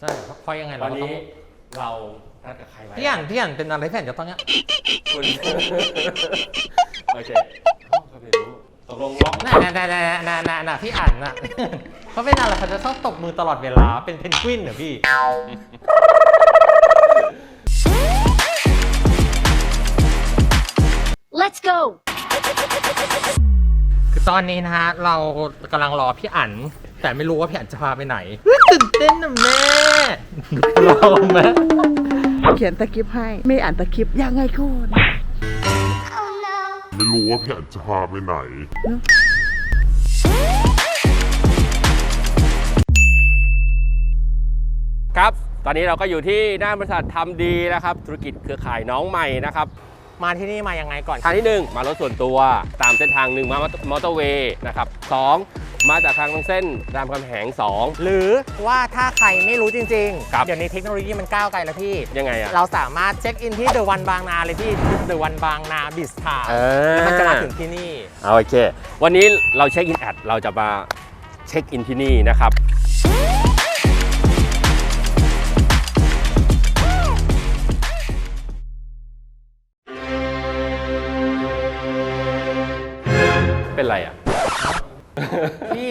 ใช่เพราะเพราะยังไงตเราอนก็ต้องนี้เรานัดกับใครไว้พี่อ่านพี่อ่านเป็นอะไรพี่อ่านจะตอนเนี้ยคุณ โอเคเขาไม่รู้ตกลงล็อกน่ะน่ะน่ะน่ะน่ะน่ะน่ะพี่อ่านน่ะ เขาเป็นอะไรเขาจะชอบตบมือตลอดเวลาเป็นเพนกวินเหรอพี่ Let's go! คือตอนนี้นะฮะเรากำลังรอพี่อั๋น แต่ไม่รู้ว่าพี่อั๋นจะพาไปไหนตื่นเต้นนะแม่รอแม่เขียนตะคริปต์ให้ ไม่อ่านตะคริปต์ยังไงคุณไม่รู้ว่าพี่อันจะพาไปไหน ครับ ตอนนี้เราก็อยู่ที่หน้าบริษัททำดีนะครับ ธุรกิจเครือข่ายน้องใหม่นะครับมาที่นี่มายังไงก่อนทางที่ 1 มารถส่วนตัวตามเส้นทางหนึ่งมามอเตอร์เวย์นะครับสอง มาจากทางเส้นรามคำแหงหรือว่าถ้าใครไม่รู้จริงครับเดี๋ยวนี้เทคโนโลยีมันก้าวไกลแล้วพี่2ยังไงอะเราสามารถเช็คอินที่เดอะวันบางนาเลยพี่เดอะวันบางนาบิสทาเออมันจะมาถึงที่นี่ เอาโอเค วันนี้เราเช็คอินแอดเราจะมาเช็คอินที่นี่นะครับ เป็นไรอะ พี่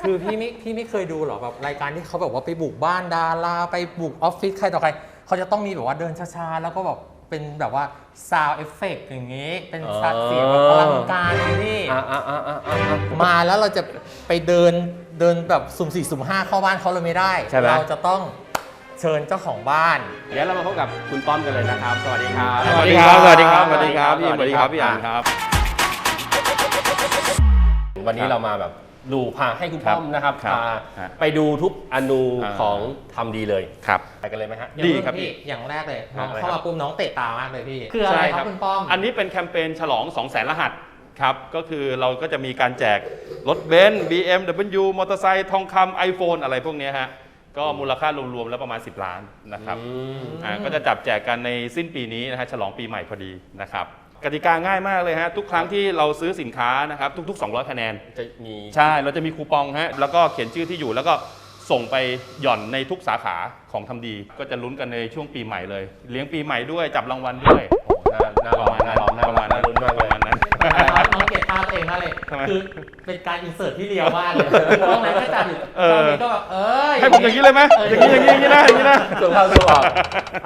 คือพี่ไม่พี่ไม่เคยดูหรอแบบรายการที่เขาแบบว่าไปบุกบ้านดาราไปบุกออฟฟิศใครต่อใครเขาจะต้องมีแบบว่าเดินช้าๆแล้วก็แบบเป็นแบบว่าซาวเอฟเฟกอย่างงี้ เป็นอ๋อสัดเสียงแบบอลังการเลยพี่อ่าอ่าอ่าอ่าอ่ามาแล้วเราจะไปเดินเดินแบบสุ่มสี่สุ่มห้าเข้าบ้านเขาเลยไม่ได้ใช่ไหมเราจะต้องเชิญเจ้าของบ้าน เดี๋ยวเรามาพบกับคุณป้อมกันเลยนะครับ สวัสดีครับ สวัสดีครับ สวัสดีครับ สวัสดีครับพี่สวัสดีครับพี่อ่านครับ วันนี้เรามาแบบดูพาให้คุณครับป้อมนะครับครับพาฮะไปดูทุกอนูอ่า ของทำดีเลยครับ ไปกันเลยไหมฮะอย่างดีแกครับพี่พี่อย่างแรกเลยน้องอะไรเข้าครัมาบปุ๊บน้องเตะตามากเลยพี่คืออะไรครับคุณป้อม อันนี้เป็นแคมเปญฉลอง 2 0 0แสนรหัสครับ ก็คือเราก็จะมีการแจกรถเบนซ์ BMW มอเตอร์ไซค์ทองคำ iPhone อะไรพวกเนี้ยฮะ ก็มูลค่ารวมๆแล้วประมาณ 10 ล้านนะครับอืม อ่าก็จะจับแจกกันในสิ้นปีนี้นะฮะฉลองปีใหม่พอดีนะครับ กติกาง่ายมากเลยฮะทุกครั้งที่เราซื้อสินค้านะครับทุก ๆ 200คะแนน จะมีใช่เราจะมีคูปองฮะแล้วก็เขียนชื่อที่อยู่แล้วก็ส่งไปหย่อนในทุกสาขาของทำดี ก็จะลุ้นกันในช่วงปีใหม่เลย เลี้ยงปีใหม่ด้วยจับรางวัลด้วยโอ้โหน่าน่าประร้อมานณน่านั้นร้อนน่าประร้อมาณนนั้น่านลุ้นมากปเลยระมาณ นั้นน้องน้องเก็บภาพตัวเองมากเลย ทำไมคือเป็นการอินเสิร์ตที่เรียวมากเลยตรงไหนก็จับอยู่เอตออนนี้ก็แบบเอ้ยให้ผมอย่างนี้เลยไหมเอย่างนี้อย่างนี้อย่างนี้นะอย่างนี้นะ ส่งเข้าส่งออก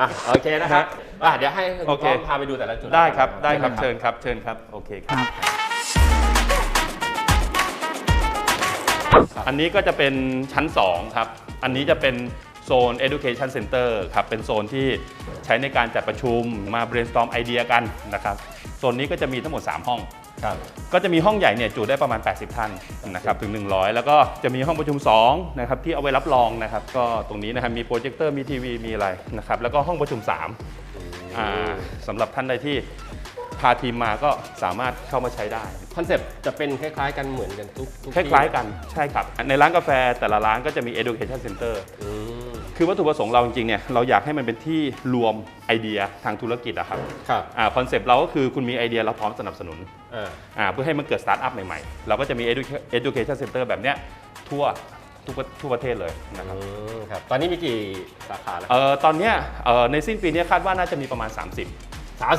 อะโอเคนะครับอะเดี๋ยวให้คุณโอเคป้อมพาไปดูแต่ละจุดได้ครับได้ครับเชิเชิญญครับเชิญครับโอเคครับ อันนี้ก็จะเป็นชั้น 2 ครับ อันนี้จะเป็นโซน education center ครับ เป็นโซนที่ใช้ในการจัดประชุมมา brainstorm ไอเดียกันนะครับโซ นนี้ก็จะมีทั้งหมด 3 ห้อง ครับ ก็จะมีห้องใหญ่เนี่ยจุได้ประมาณ 80 ท่านนะครับถึง 100 แล้วก็จะมีห้องประชุม2นะครับที่เอาไว้รับรองนะครับก็ตรงนี้นะครับมีโปรเจคเตอร์มีทีวีมีอะไรนะครับแล้วก็ห้องประชุม3อ่าสำหรับท่านใดที่พาทีมมาก็สามารถเข้ามาใช้ได้ คอนเซปต์จะเป็นคล้ายๆ กันเหมือนกันทุกทุกคล้ายๆกันใช่ครับ ในร้านกาแฟแต่ละร้านก็จะมี education center อืม คือวัตถุประสงค์เราจริงๆเนี่ยเราอยากให้มันเป็นที่รวมไอเดียทางธุรกิจอะครับครับอ่าคอนเซปต์เราก็คือคุณมีไอเดียเราพร้อมสนับสนุนอ่าอ่าเพื่อให้มันเกิดสตาร์ทอัพใหม่ๆ เราก็จะมี edu- education center แบบเนี้ยทั่วทุกประทั่วประเทศเลยนะครับอืมครับ ตอนนี้มีกี่สาขาแล้วเอ่อตอนเนี้ยเอ่อในสิ้นปีเนี้ยคาดว่าน่าจะมีประมาณ 30สาม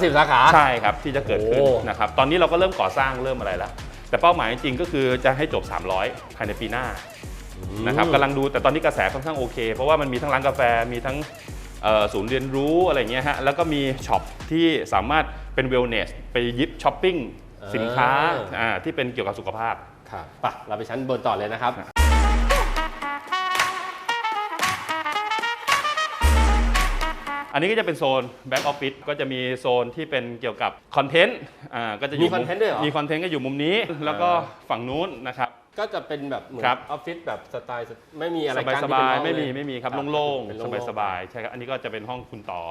สิบสาขา ใช่ครับ ที่จะเกิดขึ้นโอ้นะครับ ตอนนี้เราก็เริ่มก่อสร้างเริ่มอะไรแล้ว แต่เป้าหมายจริงๆก็คือจะให้จบ 300 ภายในปีหน้า นะครับกำลังดูแต่ตอนนี้กระแสค่อนข้างโอเค เพราะว่ามันมีทั้งร้านกาแฟมีทั้งเอ่อศูนย์เรียนรู้อะไรเงี้ยฮะแล้วก็มีช็อปที่สามารถเป็นเวลเนสไปยิบช้อปปิ้งสินค้าอ่าที่เป็นเกี่ยวกับสุขภาพครับไปะเราไปชั้นบนต่อเลยนะครับอันนี้ก็จะเป็นโซนแบ็กออฟฟิศก็จะมีโซนที่เป็นเกี่ยวกับคอนเทนต์อ่าก็จะอยู่มีคอนเทนต์ด้วยเหรอมีคอนเทนต์ก็อยู่มุมนี้ แล้วก็ฝั่งนู้นนะครับ ก็จะเป็นแบบเหมือนครับออฟฟิศแบบสไตล์ ไม่มีอะไรสบายกั้นสที่บายเป็นห้องไม่มีเลยไม่มีครับครับโล่งเป็นๆโล่สงบายๆสบายใช่ครับอันนี้ก็จะเป็นห้องคุณต่อ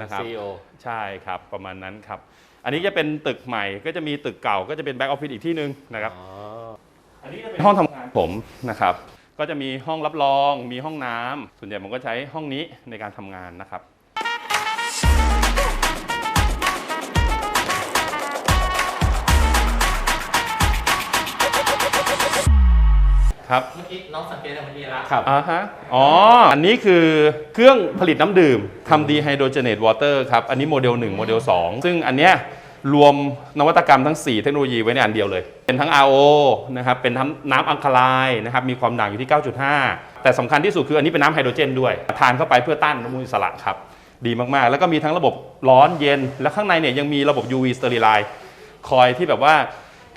นะครับซีโอใช่ครับ ประมาณนั้นครับ อันนี้จะเป็นตึกใหม่ก็จะมีตึกเก่าก็จะเป็นแบ็กออฟฟิศอีกที่หนึ่งนะครับ อ๋ออันนี้จะเป็นห้องทำงานผมนะครับ ก็จะมีห้องรับรอง มีห้องน้ำส่วนใหญ่ผมก็ใช้ห้องนี้ในการทำงานนะครับ ครับเมื่อกี้น้องสังเกตอะไรเมื่อกี้ละครับอ่าฮะอ๋อ อันนี้คือเครื่องผลิตน้ำดื่มทำดีไฮโดรเจเนตวอเตอร์ครับ อันนี้โมเดล 1 โมเดล 2 ซึ่งอันเนี้ยรวมนวัตกรรมทั้ง 4 เทคโนโลยีไว้ในอันเดียวเลย เป็นทั้ง RO นะครับ เป็นทั้งน้ำอังคาไลน์นะครับ มีความด่างอยู่ที่ 9.5 แต่สำคัญที่สุดคืออันนี้เป็นน้ำไฮโดรเจนด้วยทานเข้าไปเพื่อต้านอนุมูลอิสระครับ ดีมากๆ แล้วก็มีทั้งระบบร้อนเย็น และข้างในเนี่ยยังมีระบบ UV Sterilize คอยที่แบบว่า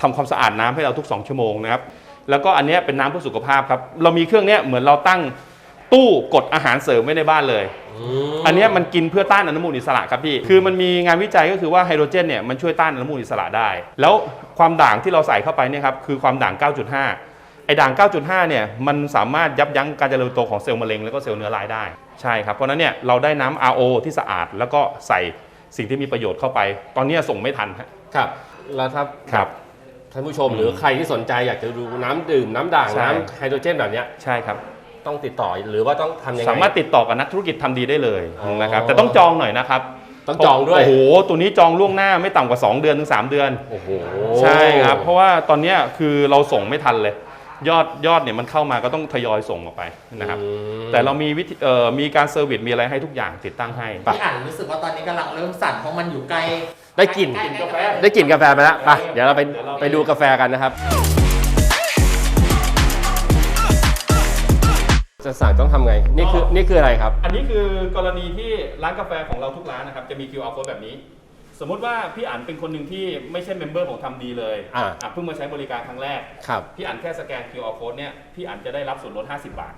ทำความสะอาดน้ำให้เราทุก 2 ชั่วโมงนะครับ แล้วก็อันเนี้ยเป็นน้ำเพื่อสุขภาพครับ เรามีเครื่องเนี้ยเหมือนเราตั้งตู้กดอาหารเสริมไว้ในบ้านเลย อันเนี้ยมันกินเพื่อต้านอนุมูลอิสระครับพี่ คือมันมีงานวิจัยก็คือว่าไฮโดรเจนเนี่ยมันช่วยต้านอนุมูลอิสระได้ แล้วความด่างที่เราใส่เข้าไปเนี่ยครับคือความด่าง 9.5 ไอ้ด่าง 9.5 เนี่ยมันสามารถยับยั้งการเจริญโตของเซลล์มะเร็งแล้วก็เซลล์เนื้อร้ายได้ ใช่ครับ เพราะฉะนั้นเนี่ยเราได้น้ำ RO ที่สะอาด แล้วก็ใส่สิ่งที่มีประโยชน์เข้าไป ตอนเนี้ยส่งไม่ทันฮะครับ แล้วถ้าครับ ท่านผู้ชมหรือใครที่สนใจอยากจะดูน้ำดื่มน้ำด่างใช่ น้ำไฮโดรเจนแบบเนี้ยใช่ครับ ต้องติดต่อหรือว่าต้องทำยังไง สามารถติดต่อกับนักธุรกิจทำดีได้เลยอ๋อ นะครับ แต่ต้องจองหน่อยนะครับต้องจองด้วย โอ้โห ตัวนี้จองล่วงหน้าไม่ต่ำกว่า 2 เดือนถึง 3 เดือน โอ้โหใช่ครับ เพราะว่าตอนเนี้ยคือเราส่งไม่ทันเลย ยอดยอดเนี่ยมันเข้ามาก็ต้องทยอยส่งออกไปนะครับ อืม แต่เรามีวิธีเอ่อมีการเซอร์วิสมีอะไรให้ทุกอย่างติดตั้งให้ พี่อ่านรู้สึกว่าตอนนี้กำลังเริ่มสั่นเพราะมันอยู่ไกล ได้กลิ่นใล้ๆกาแฟได้กลิ่นกาแฟไปแล้วไปเออเดี๋ยวเราไปเดี๋ยวเราไปดูกาแฟกันนะครับ จะสั่งต้องทำไง นี่คือนี่คืออะไรครับ อันนี้คือกรณีที่ร้านกาแฟของเราทุกร้านนะครับ จะมี QR code แบบนี้ สมมุติว่าพี่อันเป็นคนหนึ่งที่ไม่ใช่เมมเบอร์ของทำดีเลยอ่าะเพิ่งมาใช้บริการครั้งแรก ครับ พี่อันแค่สแกน QR code เนี่ยพี่อันจะได้รับส่วนลด 50 บาท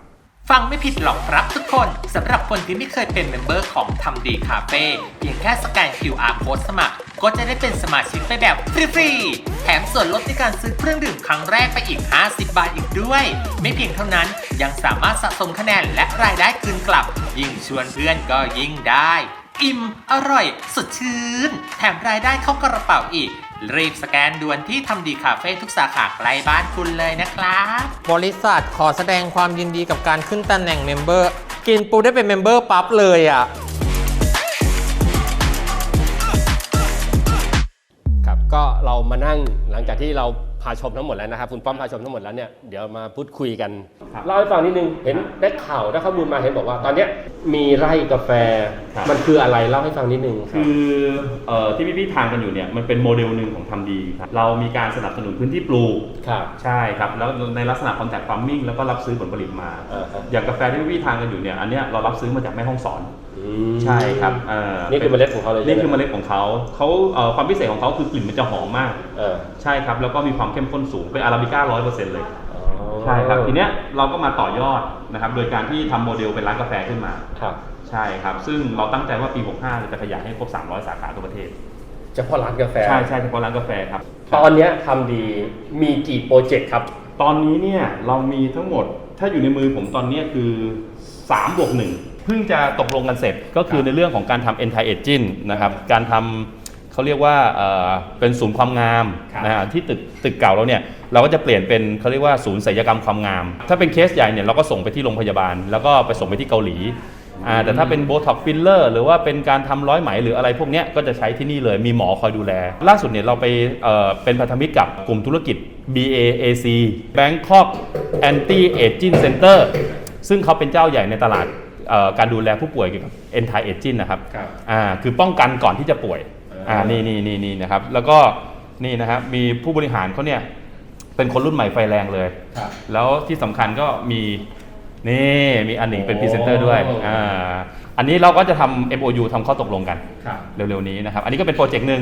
ฟังไม่ผิดหรอกครับทุกคนสำหรับคนที่ไม่เคยเป็นเมมเบอร์ของทำดีคาเฟ่เพียงแค่สแกน QR Code สมัคร ก็จะได้เป็นสมาชิกไปแบบฟรีๆแถมส่วนลดในการซื้อเครื่องดื่มครั้งแรกไปอีก 50 บาทอีกด้วย ไม่เพียงเท่านั้นยังสามารถสะสมคะแนนและรายได้คืนกลับ ยิ่งชวนเพื่อนก็ยิ่งได้ อิ่ม อร่อย สดชื่น แถมรายได้เข้ากระเป๋าอีก รีบสแกนด่วนที่ทำดีคาเฟ่ทุกสาขาใกล้บ้านคุณเลยนะครับ บริษัทขอแสดงความยินดีกับการขึ้นตำแหน่งเมมเบอร์ กินปูได้เป็นเมมเบอร์ปั๊บเลยอะ ครับก็เรามานั่งหลังจากที่เรา พาชมทั้งหมดแล้วนะครับคุณป้อมพาชมทั้งหมดแล้วเนี่ยเดี๋ยวมาพูดคุยกันครับเล่าให้ฟังนิดนึงเห็นได้ข่าวได้ข้อมูลมาเห็นบอกว่า ตอนเนี้ยมีไร่กาแฟ ครับ มันคืออะไรเล่าให้ฟังนิดนึงครับ คือเอ่อที่พี่ๆทานกันอยู่เนี่ยมันเป็นโมเดลหนึ่งของทำดีครับเรามีการสนับสนุนพื้นที่ปลูก ครับ ใช่ครับ แล้วในลักษณะ contact farming แล้วก็รับซื้อผลผลิตมา อ่าครับอย่างกาแฟที่พี่ๆทานกันอยู่เนี่ยอันเนี้ยเรารับซื้อมาจากแม่ห้องสอนอืม ใช่ครับเอ่อนี่คือเมล็ดของเขาเลยใช่ไหมนี่คือเมล็ดของเขาเขาเอ่อความพิเศษของเขาคือกลิ่นมันจะหอมมากเออใช่ครับแล้วก็มีความเข้มข้นสูงเป็นอาราบิก้าร้อยเปอร์เซ็นต์เลยอ๋อใช่ครับทีเนี้ยเราก็มาต่อยอดนะครับ โดยการที่ทำโมเดลเป็นร้านกาแฟขึ้นมาครับใช่ครับ ซึ่งเราตั้งใจว่าปี 65เราจะขยายให้ครบ 300 สาขาทั่วประเทศเฉพาะร้านกาแฟใช่ใช่เฉพาะร้านกาแฟครับ ตอนเนี้ยทำดีมีกี่โปรเจกต์ครับ ตอนนี้เนี่ยเรามีทั้งหมดถ้าอยู่ในมือผมตอนเนี้ยคือ3บวก1 เพิ่งจะตกลงกันเสร็จก็คือในเรื่องของการทำ anti aging นะครับการทำเขาเรียกว่าเอ่อเป็นศูนย์ความงามครับ นะฮะที่ตึกตึกเก่าเราเนี่ยเราก็จะเปลี่ยนเป็นเขาเรียกว่าศูนย์ศัลยกรรมความงาม ถ้าเป็นเคสใหญ่เนี่ยเราก็ส่งไปที่โรงพยาบาล แล้วก็ไปส่งไปที่เกาหลีอ่าแต่ถ้าเป็นโบท็อกฟิลเลอร์หรือว่าเป็นการทำร้อยไหมหรืออะไรพวกเนี้ยก็จะใช้ที่นี่เลยมีหมอคอยดูแล ล่าสุดเนี่ยเราไปเอ่อเป็นพันธมิตรกับกลุ่มธุรกิจ BAAC Bangkok Anti Aging Center ซึ่งเขาเป็นเจ้าใหญ่ในตลาดเอ่อ การดูแลผู้ป่วยเกี่ยวกับ anti aging นะครับครับอ่าคือป้องกันก่อนที่จะป่วยอ่าอ่านี่นี่นี่นี่นะครับ แล้วก็นี่นะครับมีผู้บริหารเขาเนี่ยเป็นคนรุ่นใหม่ไฟแรงเลย ครับ แล้วที่สำคัญก็มีนี่มีอันหนึ่งเป็นพรีเซนเตอร์ด้วยโอ้ อ่าอันนี้เราก็จะทำ MOU ทำข้อตกลงกัน ครับเร็วๆนี้นะครับ อันนี้ก็เป็นโปรเจกต์หนึ่ง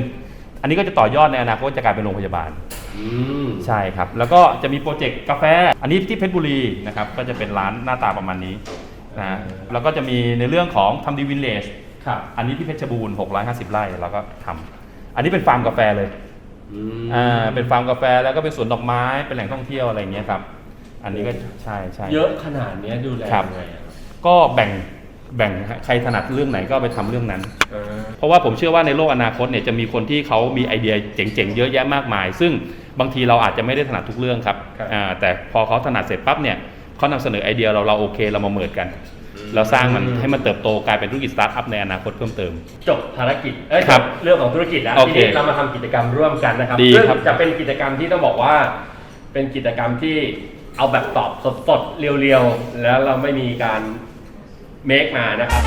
อันนี้ก็จะต่อยอดในอนาคตจะกลายเป็นโรงพยาบาล อืมใช่ครับ แล้วก็จะมีโปรเจกต์กาแฟ อันนี้ที่เพชรบุรีนะครับ ก็จะเป็นร้านหน้าตาประมาณนี้ นะแล้วก็จะมีในเรื่องของทำดีวินเลจครับ อันนี้ที่เพชรบูรณ์650 ไร่เราก็ทำอันนี้เป็นฟาร์มกาแฟเลยอืมอ่าเป็นฟาร์มกาแฟแล้วก็เป็นสวนดอกไม้เป็นแหล่งท่องเที่ยวอะไรอย่างเงี้ยครับ อันนี้ก็ใช่ใช่ เยอะขนาดเนี้ยดูแลครับ ยังไงอะก็แบ่งแบ่งใครถนัดเรื่องไหนก็ไปทำเรื่องนั้น เออเพราะว่าผมเชื่อว่าในโลกอนาคตเนี่ยจะมีคนที่เขามีไอเดียเจ๋งๆ เยอะแยะมากมาย ซึ่งบางทีเราอาจจะไม่ได้ถนัดทุกเรื่องครับครับอ่าแต่พอเขาถนัดเสร็จปั๊บเนี่ย เขานำเสนอไอเดียเราเราโอเคเรามาเมิดกัน เราสร้างมันให้มันเติบโตกลายเป็นธุรกิจสตาร์ทอัพในอนาคตเพิ่มเติม จบภารกิจเอ้ยครับจเรื่องของธุรกิจแล้วโอทีเคนี้เรามาทำกิจกรรมร่วมกันนะครับดีซึ่งครับจะเป็นกิจกรรมที่ต้องบอกว่า เป็นกิจกรรมที่เอาแบบตอบสดๆเรียวๆ แล้วเราไม่มีการเมคมานะครับ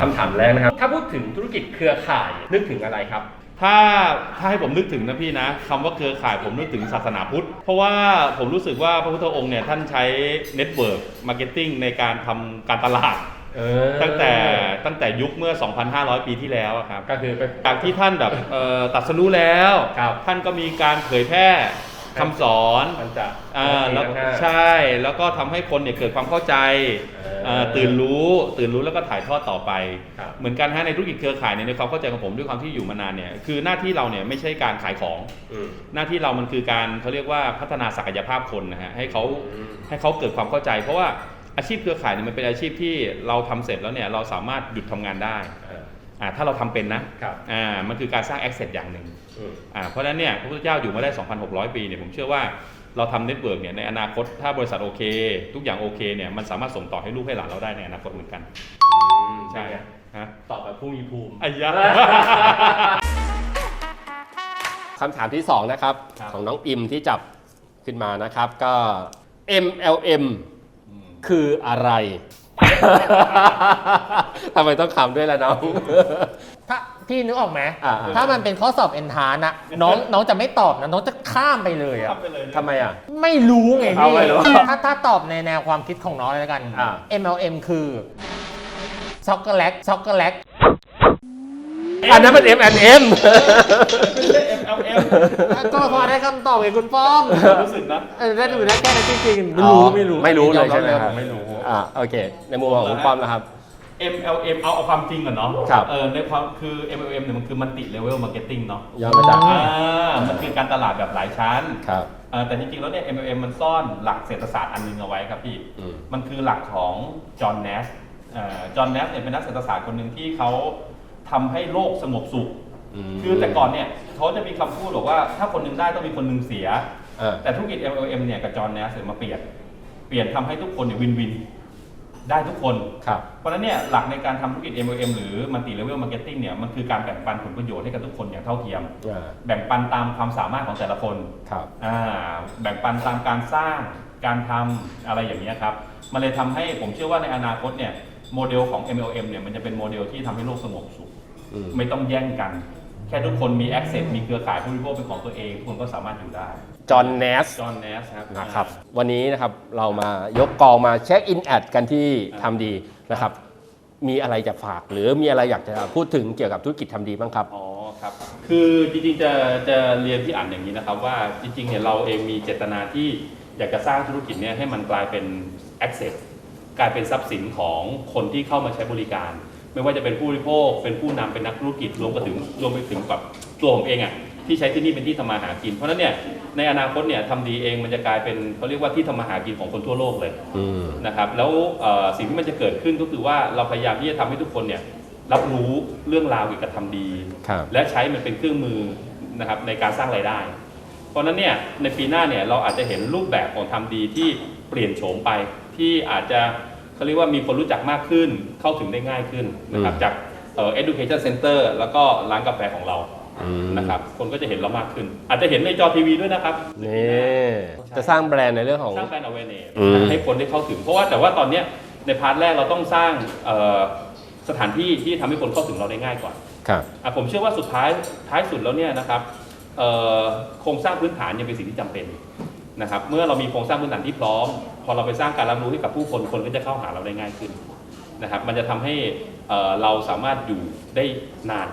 คำถามแรกนะครับ ถ้าพูดถึงธุรกิจเครือข่ายนึกถึงอะไรครับ ถ้าถ้าให้ผมนึกถึงนะพี่นะคำว่าเครือข่ายผมนึกถึงศาสนาพุทธ เพราะว่าผมรู้สึกว่าพระพุทธองค์เนี่ยท่านใช้เน็ตเวิร์กมาร์เก็ตติ้งในการทำการตลาด เออตั้งแต่ตั้งแต่ยุคเมื่อ 2,500 ปีที่แล้วอะครับ ก็คือไป จากที่ท่านแบบเอ่อตัดสรู้แล้ว ครับท่านก็มีการเผยแพร่ คำสอนมันจะอ่าแล้วทั้งห้า ใช่แล้วก็ทำให้คนเนี่ยเกิดความเข้าใจเออเอ่อตื่นรู้ตื่นรู้แล้วก็ถ่ายทอดต่อไป ครับ เหมือนกันฮะในธุรกิจเครือข่ายเนี่ยในความเข้าใจของผมด้วยความที่อยู่มานานเนี่ยคือหน้าที่เราเนี่ยไม่ใช่การขายของ อืม หน้าที่เรามันคือการเขาเรียกว่าพัฒนาศักยภาพคนนะฮะให้เขาอืม ให้เขาเกิดความเข้าใจ เพราะว่าอาชีพเครือข่ายเนี่ยมันเป็นอาชีพที่เราทำเสร็จแล้วเนี่ยเราสามารถหยุดทำงานได้เอออ่าถ้าเราทำเป็นนะครับอ่ามันคือการสร้าง access อย่างหนึ่งอืมอ่าเพราะฉะนั้นเนี่ยพระพุทธเจ้าอยู่มาได้ 2,600 ปีเนี่ยผมเชื่อว่าเราทำเน็ตเวิร์กเนี่ยในอนาคตถ้าบริษัทโอเค ทุกอย่างโอเคเนี่ยมันสามารถส่งต่อให้ลูกให้หลานเราได้ในอนาคตเหมือนกันใช่ไงฮะตอบแบบผู้มีภูมิอายะคำถามที่ 2 นะครับครับ ของน้องอิมที่จับขึ้นมานะครับก็ MLM คืออะไร ทำไมต้องขำด้วยล่ะน้อง ถ้าพี่นึกออกไหมอ่าๆถ้ามันเป็นข้อสอบเอนทานอะน้องน้องจะไม่ตอบนะน้องจะข้ามไปเลยอะ ทำไมอะ ไม่รู้ไงเอาพี่ไม่รู้ถ้าถ้าตอบในแนวความคิดของน้องเลยแล้วกัน อ่า MLM คือช็อกโกแลตช็อกโกแลตอันนั้นมัน M&M ก็พอได้คำตอบไงคุณป้อมรู้สึกนะเออได้ดูได้แค่นั้นจริงๆไม่อ๋อรู้ไม่รู้ไม่รู้เลยอใช่ไหมรับครับไม่รู้อ่าโอเค ในมุมมองของคุณป้อมนะครับ MLM เอาเอาความจริงก่อนเนาะครับเออในความคือ MLM เนี่ยมันคือมันติเลเวลมาร์เก็ตติ้งเนาะย่อมาจากอ่ามันคือการตลาดแบบหลายชั้นครับอ่าแต่จริงๆแล้วเนี่ย MLM มันซ่อนหลักเศรษฐศาสตร์อันหนึงเอาไว้ครับพี่อืมมันคือหลักของจอห์นเนสจอห์นเนสเนี่ยเป็นนักเศรษฐศาสตร์คนหนึ่งที่เขาทำให้โลกสงบสุขม คือแต่ก่อนเนี่ยเขาจะมีคำพูดบอกว่าถ้าคนหนึงได้ต้องมีคนหนึงเสียอ่าแต่ธุรกิจ MLM เนี่ยกับจอห์นเนสเนี่ยมาเปลี่ยน เปลี่ยนทำให้ทุกคนเนี่ยวินวิน ได้ทุกคน ครับ เพราะฉะนั้นเนี่ยหลักในการทำธุรกิจ MLM หรือ Multi Level Marketing เนี่ยมันคือการแบ่งปันผลประโยชน์ให้กับทุกคนอย่างเท่าเทียมอ่าแบ่งปันตามความสามารถของแต่ละคนครับ อ่าแบ่งปันตามการสร้างการทำอะไรอย่างนี้ยครับ มันเลยทำให้ผมเชื่อว่าในอนาคตเนี่ยโมเดลของ MLM เนี่ยมันจะเป็นโมเดลที่ทำให้โลกสงบสุข อืม ไม่ต้องแย่งกันแค่ทุกคนมี access มีเครือข่ายผู้บริโภคเป็นของตัวเองทุกคนก็สามารถอยู่ได้ จอห์นเนส จอห์นเนสครับ นะครับวันนี้นะครับเรามายกกองมาเช็คอินแอดกันที่ทำดีนะครับ มีอะไรจะฝาก หรือมีอะไรอยากจะพูดถึงเกี่ยวกับธุรกิจทำดีบ้างครับ อ๋อครับ คือจริงๆจะจะเรียนที่อ่านอย่างนี้นะครับว่าจริงๆเนี่ยเราเองมีเจตนาที่อยากจะสร้างธุรกิจเนี่ยให้มันกลายเป็น access กลายเป็นทรัพย์สินของคนที่เข้ามาใช้บริการ ไม่ว่าจะเป็นผู้บริโภค เป็นผู้นำเป็นนักธุรกิจรวมไปถึงรวมไปถึงกับตัวผมเองอะที่ใช้ที่นี่เป็นที่ทำมาหากิน เพราะฉะนั้นเนี่ยในอนาคตเนี่ยทำดีเองมันจะกลายเป็นเขาเรียกว่าที่ทำมาหากินของคนทั่วโลกเลยอืมนะครับแล้วเอ่อสิ่งที่มันจะเกิดขึ้นก็คือว่าเราพยายามที่จะทำให้ทุกคนเนี่ยรับรู้เรื่องราวเกี่ยวกับทำดีครับและใช้มันเป็นเครื่องมือนะครับในการสร้างรายได้ เพราะฉะนั้นเนี่ยในปีหน้าเนี่ยเราอาจจะเห็นรูปแบบของทำดีที่เปลี่ยนโฉมไปที่อาจจะ เขาเรียกว่ามีคนรู้จักมากขึ้นเข้าถึงได้ง่ายขึ้นนะครับอืมจากเอ่อ education center แล้วก็ร้านกาแฟของเราอืมนะครับคนก็จะเห็นเรามากขึ้น อาจจะเห็นในจอทีวีด้วยนะครับ นี่จะสร้างแบรนด์ในเรื่องของ สร้างแบรนด์ awareness อืม ให้คนได้เข้าถึง เพราะว่าแต่ว่าตอนเนี้ยในพาร์ทแรกเราต้องสร้างเอ่อสถานที่ที่ทำให้คนเข้าถึงเราได้ง่ายก่อนครับ อะผมเชื่อว่าสุดท้ายท้ายสุดแล้วเนี่ยนะครับเอ่อโครงสร้างพื้นฐานยังเป็นสิ่งที่จำเป็น นะครับเมื่อเรามีโครงสร้างพื้นฐานที่พร้อม พอเราไปสร้างการรับรู้ให้กับผู้คนคนก็จะเข้าหาเราได้ง่ายขึ้นนะครับ มันจะทำให้เอ่อเราสามารถอยู่ได้นาน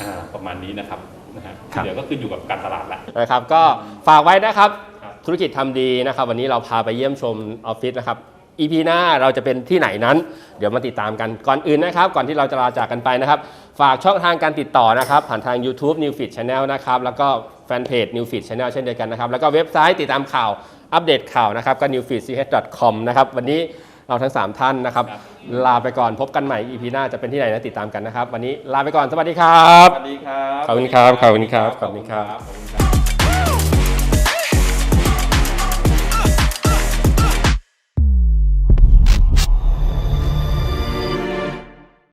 อ่าประมาณนี้นะครับนะฮะครับเดี๋ยวก็ขึ้นอยู่กับการตลาดละนะครับ ก็ฝากไว้นะครับครับธุรกิจทำดีนะครับ วันนี้เราพาไปเยี่ยมชมออฟฟิศนะครับ EP หน้าเราจะเป็นที่ไหนนั้น เดี๋ยวมาติดตามกันก่อนอื่นนะครับ ก่อนที่เราจะลาจากกันไปนะครับ ฝากช่องทางการติดต่อนะครับ ผ่านทาง YouTube Newfit Channel นะครับ แล้วก็ แฟนเพจ Newfit Channel เช่นเดียวกันนะครับ แล้วก็เว็บไซต์ติดตามข่าวอัปเดตข่าวนะครับก็ newfitch.com นะครับ วันนี้เราทั้ง 3 ท่านนะครับครับ ลาไปก่อนพบกันใหม่ EP หน้าจะเป็นที่ไหนนะติดตามกันนะครับ วันนี้ลาไปก่อนสวัสดีครับ สวัสดีครับ ขอบคุณครับ ขอบคุณครับ ขอบคุณครับขอบคุณครับ